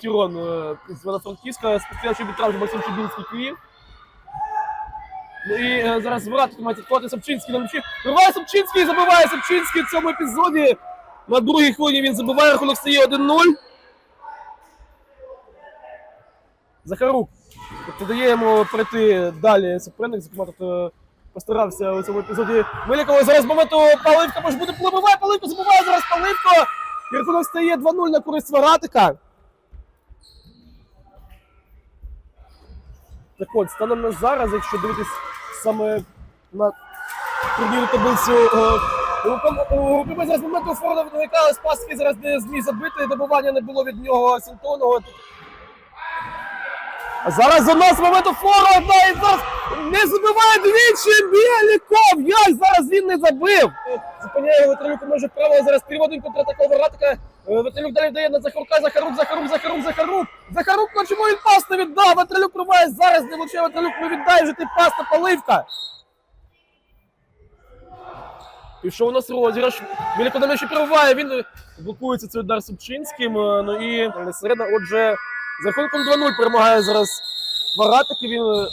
Тірон з Івано-Франківська, спостерігачі арбітражу Максим Чубінський Київ. Ну і е, зараз врати має відкладати Сапчинський на м'ячі. Вирває Сапчинський, забиває Сапчинський в цьому епізоді. На другій хвилині він забиває, рахунок стає 1-0. Захарук. Тобто дає йому пройти далі суперник, зокрема е, постарався у цьому епізоді Милякова. Зараз моменту Паливка може бути пробиває, Паливко забиває зараз Паливко. І стає 2-0 на користь Варатика. Так от, станом на зараз, якщо дивитись саме на турнірну таблицю е, у ком- у групі Б зараз моменту Форда виникали з паски, зараз не зміг забити, добування не було від нього Сінтоного. А зараз у нас моменту фора одна і зараз не забиває двічі Біліков. Як зараз він не забив? Зупиняє Ватрилюк, може право зараз переводить контратаку Варатика. Е, Ватрилюк далі дає на Захарука, Захарук, Захарук, Захарук, Захарук. Захарук, ну чому він пас не віддав? Ватрилюк пробиває зараз, не влучає Ватрилюк, не віддай вже ти пас на Паливка. І що у нас розіграш? Біліков на м'ячі перебуває, він е, блокується цей удар Субчинським. е, Ну і середина, отже, за рахунком 2-0 перемагає зараз Варатик, він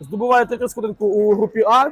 здобуває третю сходинку у групі А.